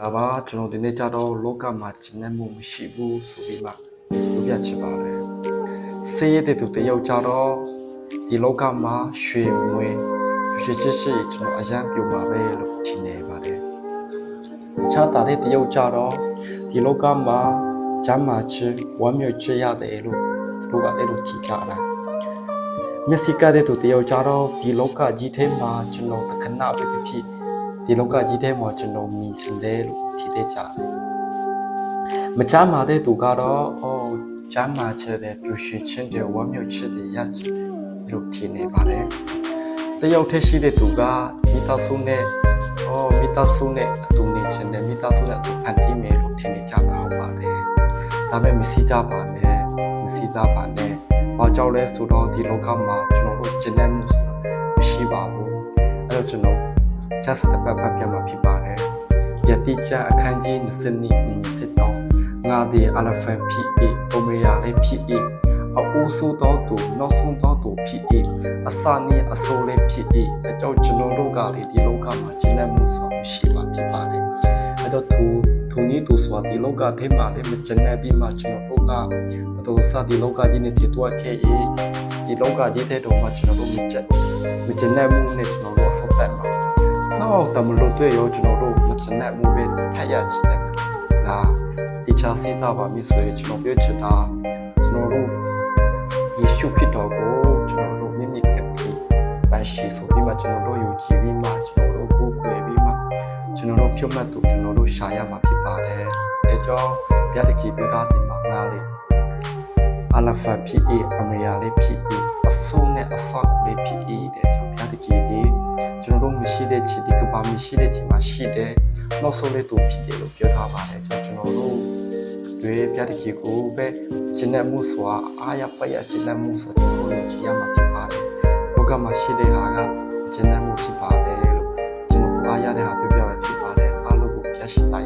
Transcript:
လာပါကျွန်တော်ဒီနေ့ကြတော့လောကမှာကျင့်တဲ့မှုမရှိဘူးဆိုပြီးမှပြောပြချင်ပါတယ်ဆေးရတဲ့သူတယောက်ကြတော့ဒီလောကမှာရွှေမွေရွှေချစ်ရှိကျွန်တော်အရန်ပြူပါပဲလို့ထင်နေပါတယ်အခြားတာတဲ့တယောက်ကြတော့ဒီလောကမှာဂျမ်းမာချစ်ဝမ်းမြောက်ချစ်ရတယ်လို့သူတို့ကအဲ့လိုထင်ကြတာမျက်စိကတဲ့သူတယောက်ကြတော့ဒီလောကကြီးထဲမှာကျွန်တော်တခဏပဲဖြစ်ဖြစ် ဒီလောကကြီးထဲမှာကျွန်တော်မြင်ချင်တယ်လို့ထင်တဲ့ကြတယ်။မချမ်းမာတဲ့သူကတော့အော်ချမ်းမာချင်တဲ့ပျော်ရွှင်ခြင်းတဲ့ဝမ်းမြောက်ခြင်းတွေရချင်တယ်လို့ထင်နေပါတယ်။တယောက်တည်းရှိတဲ့သူကမိသားစုနဲ့အော်မိသားစုနဲ့အတူနေချင်တယ်မိသားစုနဲ့အတူဖန်တီးမယ်လို့ထင်နေကြတာဟုတ်ပါတယ်။ဒါပေမဲ့မရှိကြပါနဲ့မရှိကြပါနဲ့။ဘာကြောင့်လဲဆိုတော့ဒီလောကမှာကျွန်တော်တို့ကျင့်တဲ့မှုဆိုတာမရှိပါဘူး။အဲ့တော့ကျွန်တော်ချ က်စတဲ့ပတ်ပတ်ပြန်มาဖြစ်ပါတယ်။ယတိချအခန်းကြီး20နှစ်20တောင်းငါဒီအလဖန်ဖြစ်၏ပုံမရလေးဖြစ်၏အအိုးဆိုးတော်သူနောက်ဆုံးတော်သူဖြစ်၏အစာနီးအဆိုးလေးဖြစ်၏အကြောင်းကျွန်တော်တို့ကလေဒီလောကမှာကျင့်တဲ့မှုဆိုမရှိပါဖြစ်ပါတယ်။အဲတော့သူသူနီးသူဆိုဒီလောကထဲမှာလည်းမကျင့်တဲ့ပြီးမှကျွန်တော်တို့ကဘတော်စဒီလောကကြီးနဲ့တည်တော့ခဲ့၏ဒီလောကကြီးတဲ့တော့မှကျွန်တော်တို့မကျင့်မကျင့်တဲ့မှုနဲ့ကျွန်တော်တို့အဆောက်တတ်မှာ နောက်တမလို့တွေ့ရောကျွန်တော်တို့မချင်တဲ့မှုပဲဖတ်ရချင်တယ်။ဒါဒီချာစီစားပါမိဆိုရင်ကျွန်တော်ပြောချင်တာကျွန်တော်တို့ယေရှုခရစ်တော်ကိုကျွန်တော်တို့မိမိကပြီးပန်းရှိဆိုပြီးမှကျွန်တော်တို့ယူကြည်ပြီးမှကျွန်တော်တို့ကိုယ်ွယ်ပြီးမှကျွန်တော်တို့ဖြုတ်မှတ်သူကျွန်တော်တို့ရှာရမှာဖြစ်ပါတယ်။အဲကြောင့်ဗျာဒကိပြောတာဒီမှာငါလေးအလဖာဖြစ်အအမယာလေးဖြစ်အဆိုးနဲ့အဆောက်လေးဖြစ်တဲ့ကြောင့်ဗျာဒကိဒီကျွန်တော်တို့ မရှိတဲ့ချီဒီကဘာမရှိတဲ့ချီမှာရှိတဲ့နောက်ဆုံးလေးသူဖြစ်တယ်လို့ပြောထားပါတယ်ကျွန်တော်တို့တွေပြတဲ့ကြီးကိုပဲကျင့်တဲ့မှုစွာအားရပရကျင့်တဲ့မှုဆိုကျွန်တော်တို့ကြည်ရမှာဖြစ်ပါတယ်လောကမှာရှိတဲ့ဟာကကျင့်တဲ့မှုဖြစ်ပါတယ်လို့ကျွန်တော်အားရတဲ့ဟာပြောပြရဖြစ်ပါတယ်အားလုံးကိုပြရှိတိုင်းတိုင်းကောင်းချီးပေးပါစေ